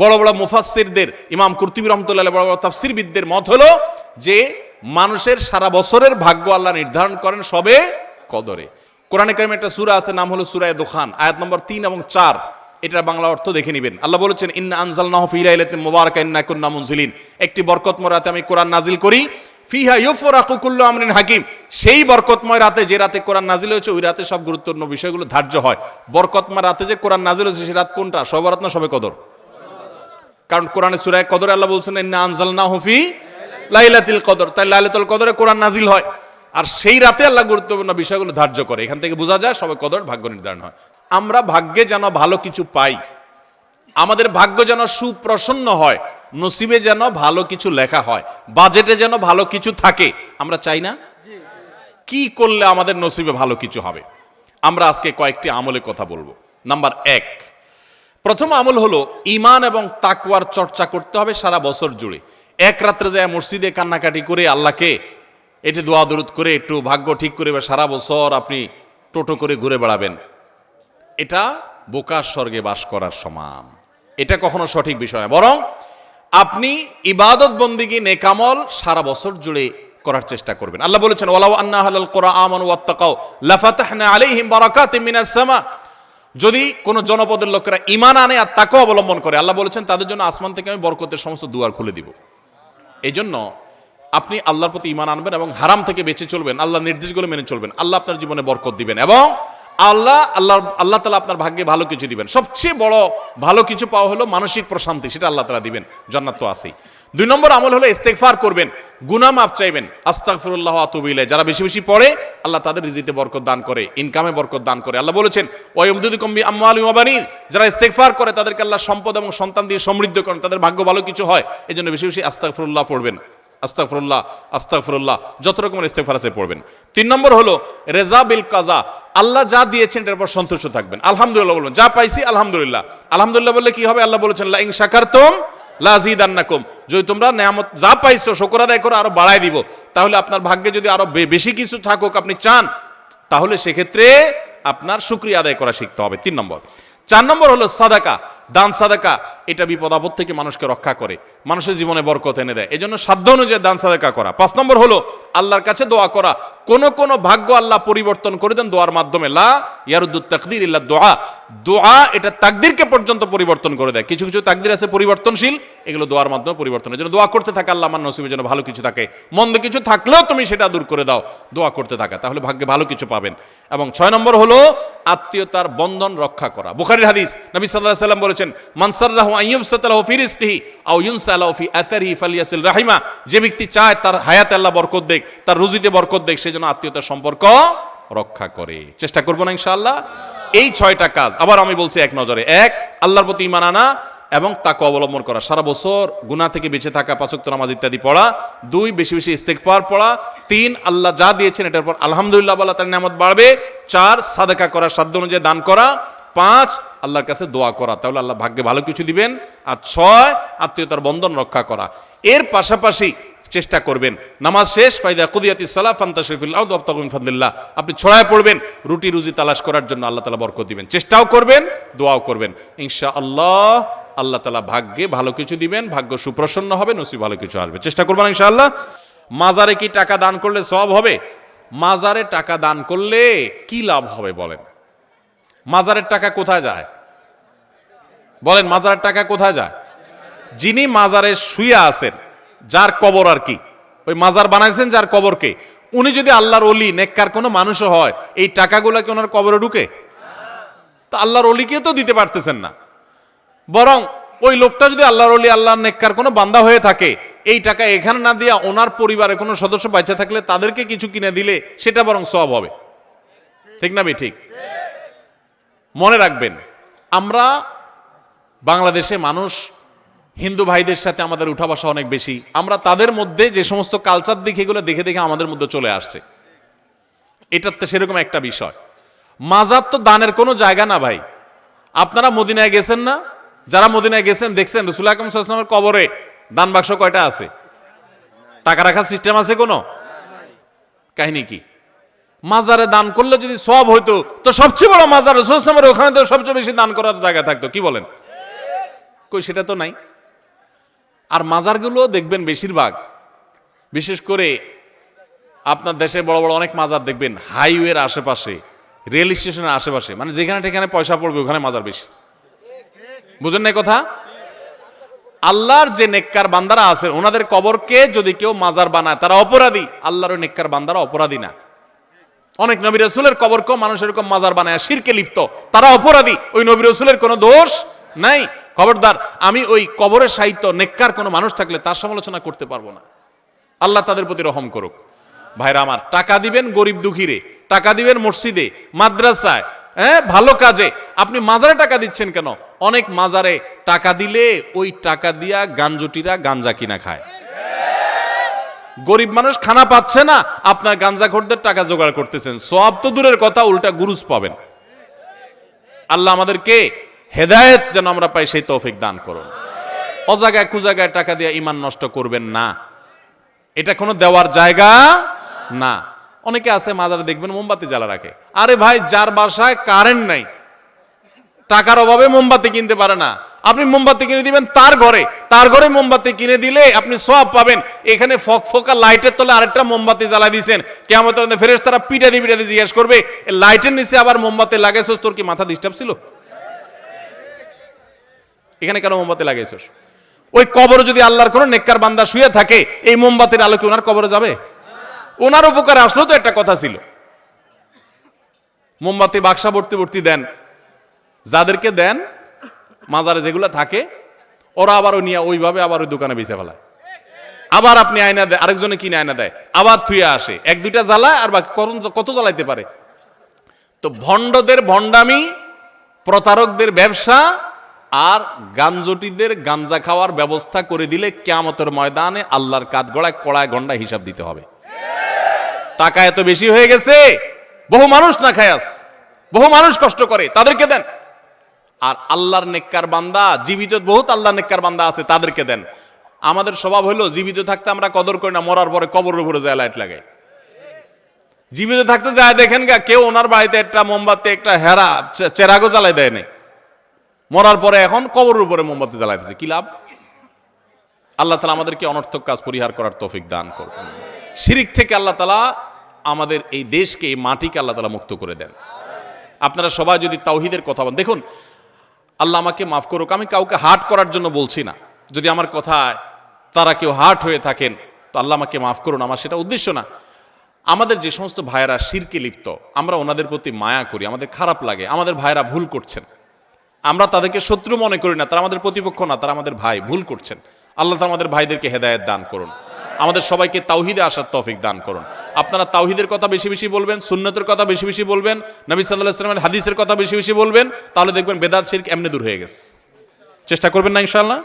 বড় বড় মুফাসসিরদের, ইমাম কুরতুবী রহমতুল্লাহ বড় বড় তাফসিরবিদদের মত হলো যে, মানুষের সারা বছরের ভাগ্য আল্লাহ নির্ধারণ করেন সবে কদরে। কোরআনে কারিমে একটা সূরা আছে, নাম হলো সূরা দোখান, আয়াত নম্বর তিন এবং চার। এটার বাংলা অর্থ দেখে নেবেন। আল্লাহ বলেছেন, ইন্না আনজালনাহু ফি লাইলাতিন মুবারাকা, ইন্না কুন্না মুনজিলিন। একটি বরকতময় রাতে আমি কোরআন নাজিল করি। ফিহা ইউফরাকু কুল্লু আমরিন হাকিম। সেই বরকতময় রাতে, যে রাতে কোরআন নাজিল হয়েছে, ওই রাতে সব গুরুত্বপূর্ণ বিষয়গুলো ধার্য হয়। বরকতময় রাতে যে কোরআন নাজিল হয়েছে সেই রাত কোনটা? সবে রাত না সবে কদর? কারণ কোরআনে সুরায় কদরে আল্লাহ বলছেন, ইন্না আনজালনাহু ফি লাইলাতুল কদর। তাই লাইলাতুল কদরে কোরআন নাজিল হয়। আর সেই রাতে আল্লাহ গুরুত্বপূর্ণ বিষয়গুলো ধার্য করে। এখান থেকে বোঝা যায় সবে কদর ভাগ্য নির্ধারণ হয়। আমরা ভাগ্যে যেন ভালো কিছু পাই, আমাদের ভাগ্য যেন সুপ্রসন্ন হয়, নসিবে যেন ভালো কিছু লেখা হয়, বাজেটে যেন ভালো কিছু থাকে, আমরা চাই না? কি করলে আমাদের নসিবে ভালো কিছু হবে? আমরা আজকে কয়েকটি আমলের কথা বলব। নাম্বার এক প্রথম আমল হলো ইমান এবং তাকওয়ার চর্চা করতে হবে সারা বছর জুড়ে। এক রাত্রে যায় মসজিদে কান্নাকাটি করে আল্লাহকে এটি দোয়া দরুদ করে, একটু ভাগ্য ঠিক করে বা সারা বছর আপনি টোটো করে ঘুরে বেড়াবেন। এটা বোকার স্বর্গে বাস করার সমান। এটা কখনো সঠিক বিষয় না। বরং আপনি ইবাদত বন্দিগি নেকামল সারা বছর জুড়ে করার চেষ্টা করবেন। আল্লাহ বলেছেন, ওয়ালাউ আন্না হালাল কোরআ আমানু ওয়াত্তাকাও লাফাতাহনা আলাইহিম বারাকাতিম মিনাস সামা। যদি কোন জনপদের লোকেরা ইমান আনে আর তাকেও অবলম্বন করে, আল্লাহ বলেছেন, তাদের জন্য আসমান থেকে আমি বরকতের সমস্ত দুয়ার খুলে দিব। এই জন্য আপনি আল্লাহর প্রতি ইমান আনবেন এবং হারাম থেকে বেঁচে চলবেন, আল্লাহ নির্দেশগুলো মেনে চলবেন, আল্লাহ আপনার জীবনে বরকত দিবেন এবং আল্লাহ আল্লাহ আল্লাহ তালা আপনার ভাগ্যে ভালো কিছু দিবেন। সবচেয়ে বড় ভালো কিছু পাওয়া হলো মানসিক প্রশান্তি, সেটা আল্লাহ তালা দিবেন, জান্নাত তো আছেই। দুই নম্বর আমল হলো ইস্তেগফার করবেন। গুনাহ মাপ চাইবেন। আস্তাগফিরুল্লাহ আতুবিলে যারা বেশি বেশি পড়ে, আল্লাহ তাদের রিজিতে বরকত দান করে ইনকামে বরকত দান করে। আল্লাহ বলেছেন, ওয়ায়ুমদুদিকুম বি আমওয়ালি ওয়া বানিন। যারা ইস্তেগফার করে, তাদেরকে আল্লাহ সম্পদ এবং সন্তান দিয়ে সমৃদ্ধ করেন। তাদের ভাগ্য ভালো কিছু হয় এই জন্য বেশি বেশি আস্তাগফিরুল্লাহ পড়বেন। আস্তাগফিরুল্লাহ আস্তাগফিরুল্লাহ, যত রকমের ইস্তেগফার আছে পড়বেন। তিন নম্বর হলো, রেজা বিল কাজা। আল্লাহ যা দিয়েছেন, এটার উপর সন্তুষ্ট থাকবেন। আলহামদুলিল্লাহ বলবেন, যা পাইছি, আলহামদুলিল্লাহ। আলহামদুলিল্লাহ বললে কি হবে? আল্লাহ বলেছেন লা ইন শাকারতুম লাজিদান্নাকুম যদি তোমরা নেয়ামত যা পাইছো, শুকর আদায় করে, আরও বাড়ায় দিব। তাহলে আপনার ভাগ্যে যদি আরও বেশি কিছু থাকুক, আপনি চান, তাহলে সেক্ষেত্রে আপনার শুক্রিয়া আদায় করা শিখতে হবে। তিন নম্বর। চার নম্বর হলো সাদাকা, দান সাদাকা। এটা বিপদ আপদ থেকে মানুষকে রক্ষা করে, মানুষের জীবনে বরকত এনে দেয়। এজন্য সাধ্য অনুযায়ী দান সাদাকা করা। পাঁচ নম্বর হলো আল্লাহর কাছে দোয়া করা। কোন কোন ভাগ্য আল্লাহ পরিবর্তন করে দেন দোয়ার মাধ্যমে। লা ইয়ারুদ্দুত তাকদির ইল্লা দোয়া। দোয়া এটা তাকদিরকে পর্যন্ত পরিবর্তন করে দেয়। কিছু কিছু তাকদির আছে পরিবর্তনশীল, এগুলো দোয়ার মাধ্যমে পরিবর্তন এই জন্য দোয়া করতে থাকে আল্লাহ আমার নসিবের জন্য ভালো কিছু থাকে। মন্দ কিছু থাকলেও তুমি সেটা দূর করে দাও, দোয়া করতে থাকা, তাহলে ভাগ্যে ভালো কিছু পাবেন। এবং ছয় নম্বর হলো আত্মীয়তার বন্ধন রক্ষা করা। বুখারীর হাদিস নবী আলাইহি সাল্লাম বলেছেন মানসাররাহু আইয়ুবসাতালাহু ফি রিজকিহি আও ইউনসালাহু ফি আথারিহি ফালিয়াসিল রাহিমা যে ব্যক্তি চায় তার হায়াতে আল্লাহ বরকত দেখ তার রুজিতে বরকত দেখ সেজন্য আত্মীয়তার সম্পর্ক রক্ষা করে। চেষ্টা করব না ইনশাআল্লাহ। এই ছয়টা কাজ, আবার আমি বলছি এক নজরে। এক, আল্লাহর প্রতি ইমান আনা এবং তাকে অবলম্বন করা। সারা বছর গুনাহ থেকে বেঁচে থাকা পাঁচক্ত নামাজ ইত্যাদি পড়া। দুই, বেশি বেশি ইস্তেকফার পড়া। তিন, আল্লাহ যা দিয়েছেন, এটার পর আলহামদুলিল্লাহ বলা তার নামত বাড়বে। চার, সাদাকা করা সাধ্য অনুযায়ী দান করা। পাঁচ, আল্লাহর কাছে দোয়া করা। তাহলে আল্লাহ ভাগ্যে ভালো কিছু দিবেন। আর ছয়, আত্মীয়তার বন্ধন রক্ষা করা। এর পাশাপাশি চেষ্টা করবেন। নামাজ শেষ, ফাইদা কুদিয়াতি সালাহ ফান্তাশরিফিল আউদ আবতাকুম ফাদলিল্লাহ। আপনি ছড়ায় পড়বেন, রুটি রুজি তালাশ করার জন্য আল্লাহ তালা বরকত দিবেন। চেষ্টাও করবেন, দোয়াও করবেন। ইনশা আল্লাহ আল্লাহ তালা ভাগ্যে ভালো কিছু দিবেন, ভাগ্য সুপ্রসন্ন হবে, নসিব ভালো কিছু আসবে। চেষ্টা করবেন ইনশাআল্লাহ। মাজারে কি টাকা দান করলে সব হবে? মাজারে টাকা দান করলে কি লাভ হবে বলেন? মাজারের টাকা কোথায় যায়? বলেন, মাজারের টাকা কোথায় যায়? যিনি মাজারে শুয়ে আছেন যার কবর আর কি? ওই মাজার বানাইছেন যার কবরকে উনি যদি আল্লাহর অলি নেককার কোনো মানুষও হয়, এই টাকাগুলো কি ওনার কবরে ঢুকে? তা আল্লাহর অলিকে তো দিতে পারতেছেন না। বরং ওই লোকটা যদি আল্লাহর অলি আল্লাহর নেককার কোনো বান্দা হয়ে থাকে, এই টাকা এখানে না দিয়া ওনার পরিবারে কোনো সদস্য বাচ্চা থাকলে তাদেরকে কিছু কিনে দিলে সেটা বরং সব হবে। ঠিক না বে ঠিক। মনে রাখবেন, আমরা বাংলাদেশে মানুষ হিন্দু ভাইদের সাথে আমাদের উঠা বসা অনেক বেশি। আমরা তাদের মধ্যে যে সমস্ত কালচার দেখে, এগুলো দেখে দেখে আমাদের মধ্যে চলে আসছে। এটার তো সেরকম একটা বিষয়। মাজার তো দানের কোনো জায়গা না ভাই। আপনারা মদিনায় গেছেন না? যারা মদিনায় গেছেন, দেখছেন, রসুল সাল্লামের কবরে দান বাক্স কয়টা আছে? টাকা রাখার সিস্টেম আছে কোনো? কাহিনী কি? মাজারে দান করলে যদি সব হইতো, তো সবচেয়ে বড় মাজার রসুল ওখানে তো সবচেয়ে বেশি দান করার জায়গা থাকতো। কি বলেন? কই, সেটা তো নাই। আর মাজারগুলো দেখবেন বেশিরভাগ। বিশেষ করে আপনার দেশে বড় বড় অনেক মাজার দেখবেন, হাইওয়ের আশেপাশে, রেল স্টেশনের আশেপাশে মানে যেখানে টেখানে পয়সা পড়বে ওখানে মাজার বেশি। বুঝেন না কথা? আল্লাহর যে নেককার বান্দারা আছে, ওনাদের কবরকে যদি কেউ মাজার বানায়, তারা অপরাধী। আল্লাহর ওই নেককার বান্দারা অপরাধী না। অনেক নবী রসুলের কবরকেও মানুষ এরকম মাজার বানায়, শিরকে লিপ্ত। তারা অপরাধী। ওই নবী রসুলের কোনো দোষ নাই। খবরদার, আমি ওই কবরের সাহিত্য নেককার কোনো মানুষ থাকলে তার সমালোচনা করতে পারব না। আল্লাহ তাদের প্রতি রহম করুক। ভাইরা আমার, টাকা দিবেন গরিব দুঃখীরে, টাকা দিবেন মসজিদে, মাদ্রাসায় হ্যাঁ ভালো কাজে। আপনি মাজারে টাকা দিচ্ছেন কেন? অনেক মাজারে টাকা দিলে ওই টাকা দিয়া গাঞ্জটিরা গাঞ্জা কিনা খায়। গরিব মানুষ খানা পাচ্ছে না, আপনার গাঞ্জা গাঞ্জাখোরদের টাকা জোগাড় করতেছেন। সব তো দূরের কথা, উল্টা গুরুজ পাবেন। আল্লাহ আমাদেরকে হেদায়েত যেন আমরা পাই, সেই তৌফিক দান করুন। অজাগায় কুজাগায় টাকা দিয়ে ইমান নষ্ট করবেন না। এটা কোনো দেওয়ার জায়গা না। অনেকে আছে মাজারে দেখবেন মোমবাতি জ্বালা রাখে। আরে ভাই, যার বাসায় কারেন্ট নাই, টাকার অভাবে মোমবাতি কিনতে পারে না। আপনি মোমবাতি কিনে দিবেন তার ঘরে। তার ঘরে মোমবাতি কিনে দিলে আপনি সব পাবেন। এখানে ফক ফোকা লাইটের তলে আরেকটা মোমবাতি জ্বালা দিয়েছেন কেমন ফেরেস তারা পিটা দিয়ে পিটা দিয়ে জিজ্ঞেস করবে লাইটের নিচে আবার মোমবাতি লাগাইছস, তোর কি মাথা ডিস্টার্ব ছিল? এখানে কেন মোমবাতি লাগাইছস? ওই কবর যদি আল্লাহর কোনো নেককার বান্দা শুয়ে থাকে, এই মোমবাতির আলো কি ওনার কবরে যাবে? ওনার উপকারে আসলেও তো একটা কথা ছিল। মোমবাতি বাক্সা ভর্তি ভর্তি দেন। যাদেরকে দেন, মাজারে যেগুলো থাকে, ওরা আবার ওই নিয়ে ওইভাবে আবার ওই দোকানে বেঁচে ফেলায়। আবার আপনি আয়না দেয়, আরেকজনে কিনে আয়না দেয়, আবার থুয়ে আসে। এক দুইটা জ্বালায়, আর বাকি কত জ্বালাইতে পারে? তো ভণ্ডদের ভণ্ডামি, প্রতারকদের ব্যবসা আর গাঞ্জটিদের গাঞ্জা খাওয়ার ব্যবস্থা করে দিলে কেয়ামতের ময়দানে আল্লাহর কাঠ গড়ায় কড়ায় গন্ডা হিসাব দিতে হবে। টাকা এত বেশি হয়ে গেছে, বহু মানুষ না খায় আস বহু মানুষ কষ্ট করে, তাদেরকে দেন। আর আল্লাহর নেককার বান্দা, জীবিত বহুত আল্লাহর নেককার বান্দা আছে, তাদেরকে দেন। আমাদের স্বভাব হলো জীবিত থাকতে আমরা কদর করি না, মরার পরে কবরের উপরে যায়, লাইট লাগাই। জীবিত থাকতে যায়, দেখেন গা, কেউ ওনার বাড়িতে একটা মোমবাতি, একটা হেরা, চে- চেরাগও জ্বালাই দেয় নাই। মরার পরে এখন কবরের উপরে মোমবাতি জ্বালাইতেছে। কি লাভ? আল্লাহ তালা আমাদেরকে অনর্থক কাজ পরিহার করার তৌফিক দান করুন। শিরিক থেকে আল্লাহ তালা আমাদের এই দেশকে, এই মাটিকে আল্লাহ তালা মুক্ত করে দেন। আপনারা সবাই যদি তাওহিদের কথা বলেন, দেখুন, আল্লাহ আমাকে মাফ করুক, আমি কাউকে হার্ট করার জন্য বলছি না। যদি আমার কথায় তারা কেউ হার্ট হয়ে থাকেন, তো আল্লাহ আমাকে মাফ করুন, আমার সেটা উদ্দেশ্য না। আমাদের যে সমস্ত ভাইয়েরা শিরকে লিপ্ত, আমরা ওনাদের প্রতি মায়া করি, আমাদের খারাপ লাগে, আমাদের ভাইয়েরা ভুল করছেন। আমরা তাদেরকে শত্রু মনে করি না, তারা আমাদের প্রতিপক্ষ না, তারা আমাদের ভাই, ভুল করছেন। আল্লাহ আমাদের ভাইদেরকে হেদায়ত দান করুন। আমাদের সবাইকে তাওহিদে আসার তফিক দান করুন। আপনারা তাওহিদের কথা বেশি বেশি বলবেন, সুন্নতের কথা বেশি বেশি বলবেন, নবী সাল্লাহ সাল্লামের হাদিসের কথা বেশি বেশি বলবেন, তাহলে দেখবেন বেদাত শিরক এমনি দূর হয়ে গেছে। চেষ্টা করবেন না ইনশাআল্লাহ?